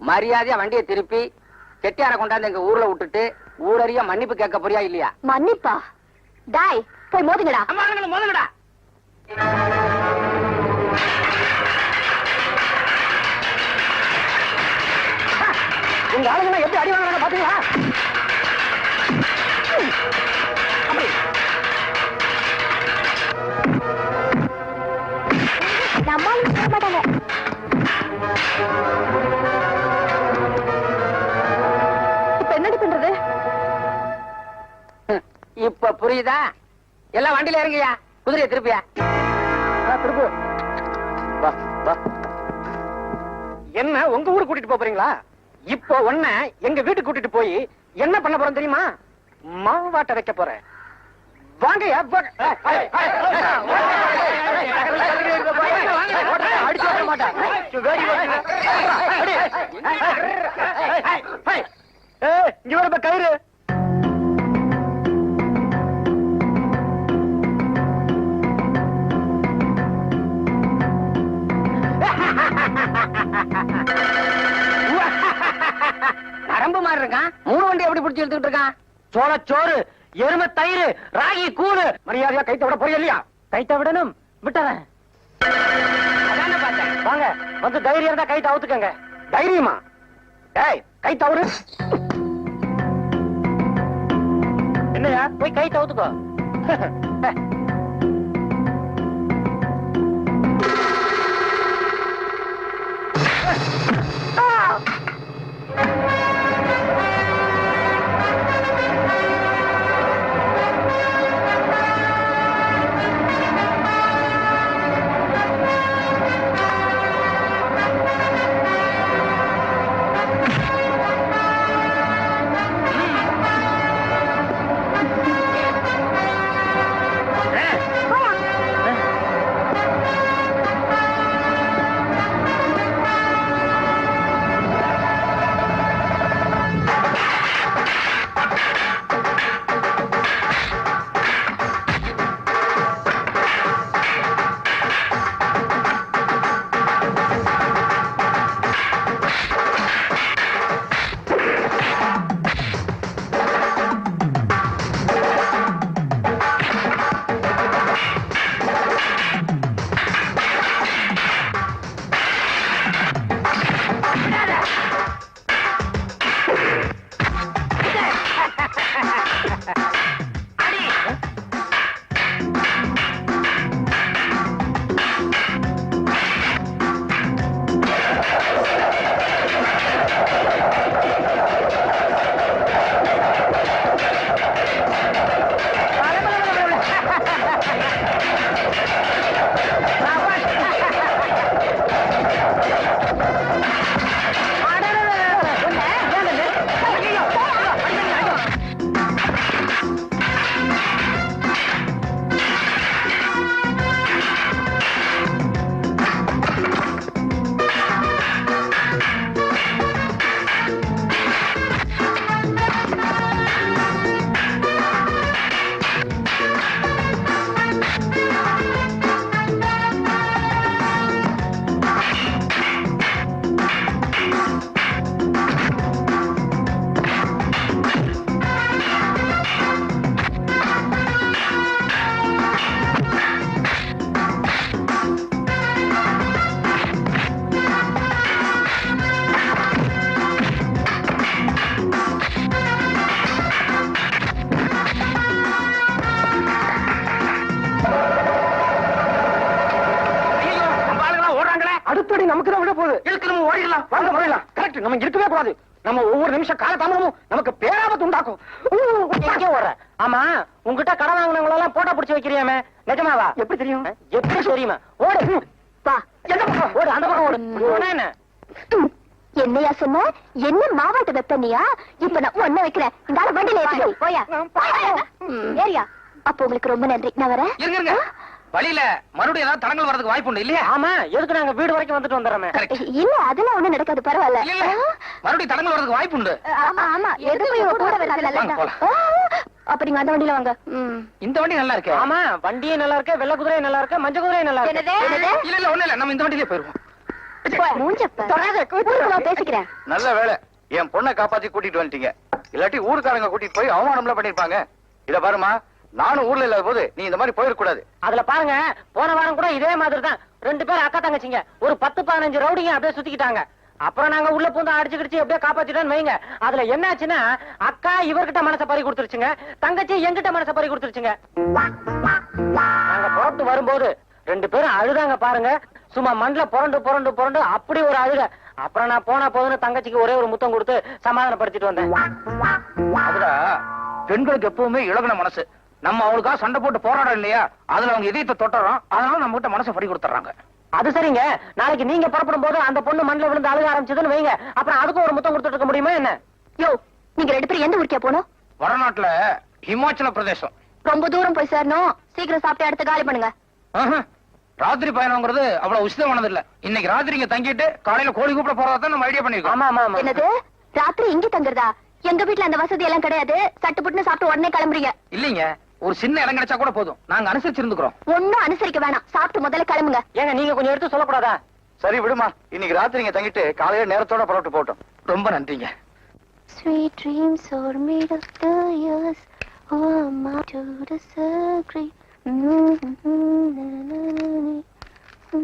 மரியாதையா வண்டியை திருப்பி செட்டியார கொண்டாந்து எங்க ஊர்ல விட்டுட்டு ஊரறிய மன்னிப்பு கேட்க போறியா இல்லையா? மன்னிப்பா. டாய் போய் மோதுங்கடா. அம்மா முதலடா உங்க ஆளுங்க எப்படி அடி வாங்குறாங்க பாத்தீங்களா? நம்மளும் செய்ய மாட்டாங்க. இப்ப என்னடி பண்றது? இப்ப புரியுதா? எல்லாம் வண்டியில இறங்கியா? குதிரையை திருப்பியா? திருப்பு. என்ன உங்க ஊருக்கு கூட்டிட்டு போறீங்களா? இப்போ உன்ன எங்க வீட்டுக்கு கூட்டிட்டு போய் என்ன பண்ண போறோம் தெரியுமா மாவாட்ட வைக்க போறேன் வாங்க அடிச்சு இங்க வர கயிறு எடுத்துக்கிட்டு இருக்கான். சோளச்சோறு எருமை தயிர் ராகி கூறு மரியாதையா கைத்த விட போறியா இல்லையா? கைத்த விடணும். விட்டவன் வாங்க வந்து தைரியம் இருந்தா கைத்த அவுத்துக்கங்க. தைரியமா? டேய் கை தவறு என்னையா போய் கை தவுத்துக்கோ ஐயோ அடுத்தடி நமக்கு தான் விட போகுது. இழுத்து நம்ம ஓடிடலாம்? வாங்க போயிடலாம் கரெக்ட் நம்ம இருக்கவே கூடாது. நம்ம ஒவ்வொரு நிமிஷம் கால தாமதமும் நமக்கு பேராபத்து உண்டாக்கும். எங்கே ஆமா உங்ககிட்ட கடன் வாங்கினவங்க எல்லாம் போட்டோ பிடிச்சு வைக்கிறியாமே? நிஜமாவா? எப்படி தெரியும்? எப்படி தெரியுமா? ஓடு. வா. எந்த பக்கம்? ஓடு அந்த பக்கம் ஓடு. ஓடு என்ன? ம். என்னையா சொன்ன? என்ன மாவாட்ட வெப்பனியா இப்ப நான் ஒண்ணு வைக்கிறேன். இந்த வண்டியில ஏறியா அப்ப உங்களுக்கு ரொம்ப நன்றி. நான் வரேன். வழியில மறுபடியும் ஏதாவது தடங்கள் வரதுக்கு வாய்ப்பு உண்டு இல்லையா? ஆமா எதுக்கு நாங்க வீடு வரைக்கும் வந்துட்டு வந்துடுறோமே. இல்ல அதெல்லாம் ஒண்ணும் நடக்காது பரவாயில்ல. இல்ல மறுபடியும் தடங்கள் வரதுக்கு வாய்ப்பு உண்டு. ஆமா ஆமா. எதுக்கு இவங்க கூட. ஆ, அப்ப நீங்க அந்த வண்டியில வாங்க. இந்த வண்டி நல்லா இருக்கு? ஆமா வண்டியும் நல்லா இருக்கு வெள்ளை குதிரையும் நல்லா இருக்கு மஞ்சள் குதிரையும் நல்லா இருக்கு? இல்ல இல்ல ஒண்ணு இல்ல. நம்ம இந்த வண்டியிலே போயிருவோம். பேசிக்கிறேன். நல்ல வேலை. என் பொண்ணை காப்பாத்தி கூட்டிட்டு வந்துட்டீங்க. இல்லாட்டி ஊருக்காரங்க கூட்டிட்டு போய் அவமானம்லாம் பண்ணிருப்பாங்க. இத பாருமா நானும் ஊர்ல இல்லாத போது நீ இந்த மாதிரி போயிடக்கூடாது அதுல பாருங்க போன வாரம் கூட இதே மாதிரி தான் ரெண்டு பேரும் அக்கா தங்கச்சிங்க. ஒரு பத்து பதினஞ்சு ரவுடிங்க அப்படியே சுத்திக்கிட்டாங்க. அப்புறம் நாங்க உள்ள பூந்து அடிச்சு கிடிச்சு அப்படியே காப்பாத்திட்டோம்னு வைங்க. அதுல என்னாச்சுன்னா அக்கா இவர்கிட்ட மனச பறி கொடுத்துருச்சுங்க. தங்கச்சி என்கிட்ட மனச பறி கொடுத்துருச்சுங்க. நாங்க புறப்பட்டு வரும்போது ரெண்டு பேரும் அழுதாங்க பாருங்க. சும்மா மண்ணுல புரண்டு புரண்டு புரண்டு அப்படி ஒரு அழுக. அப்புறம் நான் போனா போதுன்னு தங்கச்சிக்கு ஒரே ஒரு முத்தம் கொடுத்து சமாதானப்படுத்திட்டு வந்தேன். அதுடா பெண்களுக்கு எப்பவுமே இழகுன மனசு. நம்ம அவங்களுக்காக சண்டை போட்டு போராடம் இல்லையா? அதுல அவங்க இதயத்தை தொட்டுறோம். அதனால நம்ம கிட்ட மனசை பறி கொடுத்துறாங்க அது சரிங்க. நாளைக்கு நீங்க புறப்படும் போது அந்த பொண்ணு மண்ணுல விழுந்து அழுக ஆரம்பிச்சதுன்னு வைங்க. அப்புறம் அதுக்கும் ஒரு முத்தம் கொடுத்துட்டு இருக்க முடியுமா என்ன? யோ நீங்க ரெண்டு பேரும் எந்த ஊருக்கே போகணும்? வடநாட்டுல ஹிமாச்சல பிரதேசம். ரொம்ப தூரம் போய் சேரணும். சீக்கிரம் சாப்பிட்டு அடுத்து காலி பண்ணுங்க. ஆஹா. ராத்திரி பயணம்ங்கிறது அவ்வளவு உசிதமானது இல்ல இன்னைக்கு ராத்திரி இங்க தங்கிட்டு காலையில கோழி கூப்பிட போறதா தான் நம்ம ஐடியா பண்ணிருக்கோம் ஆமா என்னது? ராத்திரி இங்க தங்குறதா? எங்க வீட்ல அந்த வசதி எல்லாம் கிடையாது. சட்டு புட்டுன்னு சாப்பிட்டு உடனே கிளம்புறீங்க. இல்லைங்க. ஒரு சின்ன இடம் கிடைச்சா கூட போதும். நாங்க அனுசரிச்சிருந்துக்கிறோம். ஒண்ணும் அனுசரிக்க வேணாம். சாப்பிட்டு முதல்ல கிளம்புங்க. ஏங்க நீங்க கொஞ்சம் எடுத்து சொல்லக்கூடாதா? சரி விடுமா. இன்னைக்கு ராத்திரி இங்க தங்கிட்டு காலையில நேரத்தோட புறப்பட்டு போட்டோம் ரொம்ப நன்றிங்க. Sweet dreams are made of the years. Who am I to disagree?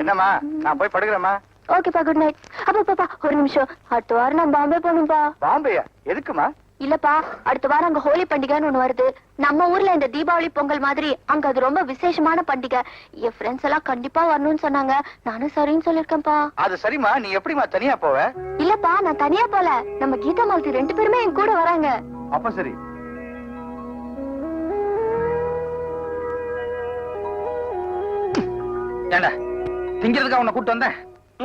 என்னம்மா? நான் போய் படுக்கிறேம்மா. ஓகேப்பா குட் நைட் அப்பா பாப்பா ஒரு நிமிஷம். அடுத்த வாரம் நான் பாம்பே போகணும்பா. பாம்பேயா? எதுக்குமா இல்லப்பா அடுத்த வாரம் அங்க ஹோலி பண்டிகைன்னு ஒண்ணு வருது. நம்ம ஊர்ல இந்த தீபாவளி பொங்கல் மாதிரி அங்க அது ரொம்ப விசேஷமான பண்டிகை. என் ஃப்ரெண்ட்ஸ் எல்லாம் கண்டிப்பா வரணும்னு சொன்னாங்க. நானும் சரின்னு சொல்லிருக்கேன்ப்பா அது சரிம்மா நீ எப்படிமா தனியா போவ? இல்லப்பா நான் தனியா போல. நம்ம கீதா மாலதி ரெண்டு பேருமே என் கூட வராங்க. அப்ப சரி. ஏண்டா திங்கிறதுக்காக உன்னை கூட்டு வந்தேன்?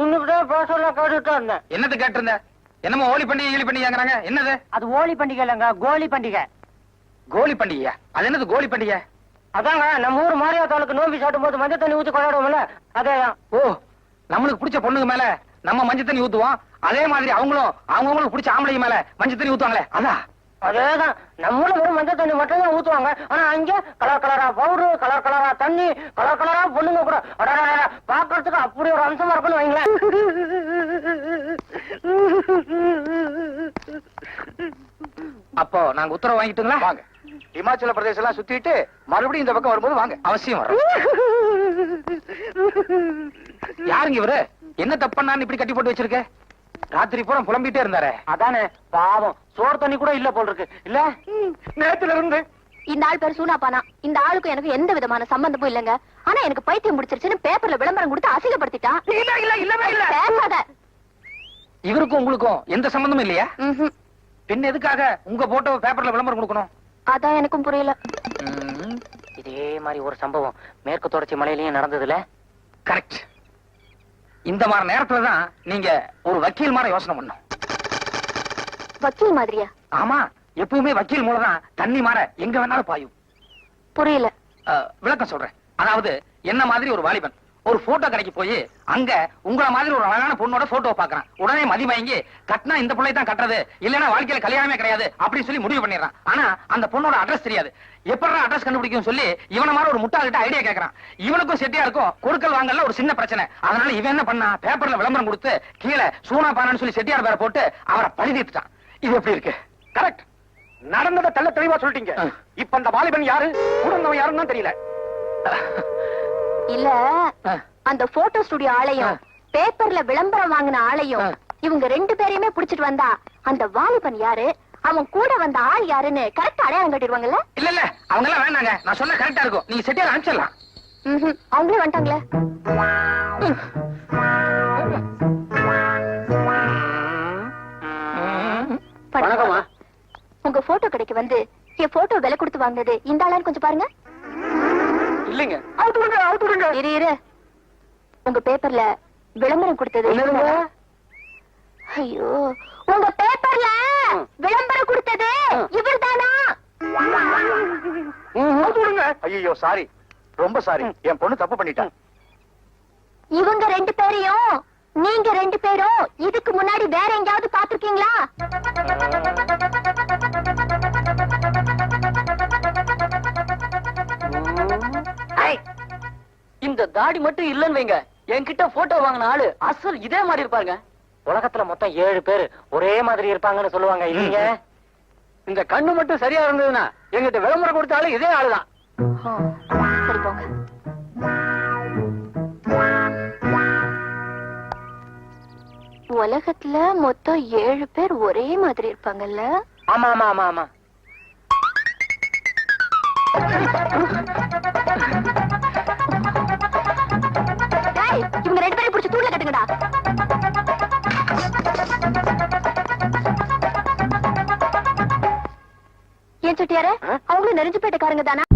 இன்னும் கேட்டுட்டு இருந்தேன் என்னது கேட்டிருந்த? என்னமோ ஹோலி பண்டிகை ஈழி பண்டிகைங்கிறாங்க என்னது? அது ஓலி பண்டிகை இல்லைங்க கோலி பண்டிகை. கோலி பண்டிகையா? அது என்னது கோலி பண்டிகை? அதாங்க நம்ம ஊர் மாரியாத்தாளுக்கு நோம்பி சாட்டும் போது மஞ்சள் தண்ணி ஊத்தி கொண்டாடுவோம்ல அதேதான். ஓ நம்மளுக்கு பிடிச்ச பொண்ணுங்க மேல நம்ம மஞ்சள் தண்ணி ஊத்துவோம். அதே மாதிரி அவங்களும் அவங்கவுங்களுக்கு பிடிச்ச ஆம்பளைங்க மேல மஞ்சள் தண்ணி ஊத்துவாங்களே அதான் அதேதான். நம்ம ஊர்ல வெறும் மஞ்சள் தண்ணி மட்டும் தான் ஊத்துவாங்க. ஆனா அங்க கலர் கலரா பவுடரு கலர் கலரா தண்ணி கலர் கலரா பொண்ணுங்க கூட. பாக்குறதுக்கு அப்படி ஒரு அம்சமா இருக்குன்னு வைங்களேன். அப்போ நாங்க உத்தரவு வாங்கிட்டுங்களா? வாங்க. இமாச்சல பிரதேசம் எல்லாம் சுத்திட்டு மறுபடியும் இந்த பக்கம் வரும்போது வாங்க. அவசியம் வரும். யாருங்க இவரு? என்ன தப்பண்ணான்னு இப்படி கட்டி போட்டு வச்சிருக்க? ராத்திரி பூரா புலம்பிட்டே இருந்தாரே. அதானே பாவம். சோறு தண்ணி கூட இல்ல போல் இருக்கு இல்ல நேத்துல இருந்து. இந்த ஆள் பேர் சூனாப்பானா? இந்த ஆளுக்கும் எனக்கு எந்த விதமான சம்பந்தமும் இல்லங்க. ஆனா எனக்கு பைத்தியம் முடிச்சிருச்சுன்னு பேப்பர்ல விளம்பரம் கொடுத்து அசிங்கப்படுத்திட்டான். இல்ல இல்ல இல்லவே இல்ல. பேசாத. இவருக்கும் உங்களுக்கும் எந்த சம்பந்தமும் இல்லையா. பின் எதுக்காக உங்க போட்டோ பேப்பர்ல விளம்பரம் கொடுக்கணும்? அதான் எனக்கும் புரியல. இதே மாதிரி ஒரு சம்பவம் மேற்கு தொடர்ச்சி மலையிலயும் நடந்ததுல? கரெக்ட் இந்த மாதிரி நேரத்துல தான் நீங்க ஒரு வக்கீல் மாதிரி யோசனை பண்ணும் வக்கீல் மாதிரியா? ஆமா எப்பவுமே வக்கீல் மூலம் தான் தண்ணி மாற எங்க வேணாலும் பாயும். புரியல. விளக்கம் சொல்றேன். அதாவது என்ன மாதிரி ஒரு வாலிபன்? ஒரு போட்டோ கடைக்கு போய் அங்க உங்கள மாதிரி ஒரு அழகான பொண்ணோட போட்டோ பாக்குறான். உடனே மதி வாங்கி கட்டினா இந்த பிள்ளை தான் கட்டுறது. இல்லைன்னா வாழ்க்கையில கல்யாணமே கிடையாது அப்படின்னு சொல்லி முடிவு பண்ணிடுறான். ஆனா அந்த பொண்ணோட அட்ரஸ் தெரியாது. எப்படா அட்ரஸ் கண்டுபிடிக்கும் சொல்லி இவன மாதிரி ஒரு முட்டாள்கிட்ட ஐடியா கேக்குறான். இவனுக்கும் செட்டியா இருக்கும். கொடுக்கல் வாங்கல ஒரு சின்ன பிரச்சனை. அதனால இவன் என்ன பண்ணா பேப்பர்ல விளம்பரம் கொடுத்து கீழே சூனா பானான்னு சொல்லி செட்டியார் பேரை போட்டு அவரை பழி தீர்த்துட்டான். இது எப்படி இருக்கு? கரெக்ட் நடந்ததை தெள்ள தெளிவா சொல்லிட்டீங்க. இப்ப அந்த வாலிபன் யாரு? உடனவன் யாருன்னு தான் தெரியல. இல்ல. அந்த போட்டோ ஸ்டுடியோ ஆளையும். பேப்பர்ல விளம்பரம் வாங்கின ஆளையும். இவங்க ரெண்டு பேரையுமே புடிச்சிட்டு வந்தா அந்த வாலிபன் யாரு அவன் கூட வந்த ஆள் யாருன்னு கரெக்டா அடையாளம் கட்டிடுவாங்கல்ல இல்ல இல்ல அவங்க எல்லாம் வேண்டாங்க நான் சொன்ன கரெக்டா இருக்கும் நீங்க செட்டியார் அனுப்பிச்சிடலாம். அவங்களே வந்துட்டாங்களே. உங்க போட்டோ கடைக்கு வந்து என் போட்டோ விலை கொடுத்து வாங்கினது இந்த ஆளான்னு கொஞ்சம் பாருங்க இல்லைங்க. அவுத்து விடுங்க அவுத்து விடுங்க. இரு இரு. உங்க பேப்பர்ல விளம்பரம் கொடுத்தது என்னதுங்க? ஐயோ உங்க பேப்பர்ல விளம்பரம் கொடுத்தது இவர்தானா? அவுத்து விடுங்க. ஐயோ சாரி ரொம்ப சாரி என் பொண்ணு தப்பு பண்ணிட்டா. இவங்க ரெண்டு பேரையும் நீங்க ரெண்டு பேரும் இதுக்கு முன்னாடி வேற எங்கேயாவது பாத்திருக்கீங்களா இந்த தாடி மட்டும் இல்லன்னு வைங்க. என்கிட்ட போட்டோ வாங்கின ஆளு அசல் இதே மாதிரி இருப்பாங்க உலகத்துல மொத்தம் ஏழு பேர் ஒரே மாதிரி இருப்பாங்கன்னு சொல்லுவாங்க இல்லைங்க? இந்த கண்ணு மட்டும் சரியா இருந்ததுன்னா எங்கிட்ட விளம்பரம் கொடுத்தாலும் இதே ஆளுதான். சரி போங்க. உலகத்துல மொத்தம் ஏழு பேர் ஒரே மாதிரி இருப்பாங்கல்ல? ஆமா ஆமா ஆமா ஆமா. கட்டுங்கடா ஏன் சுட்டியார? அவங்களும் நெருஞ்சு போயிட்டக்காரங்க தானா?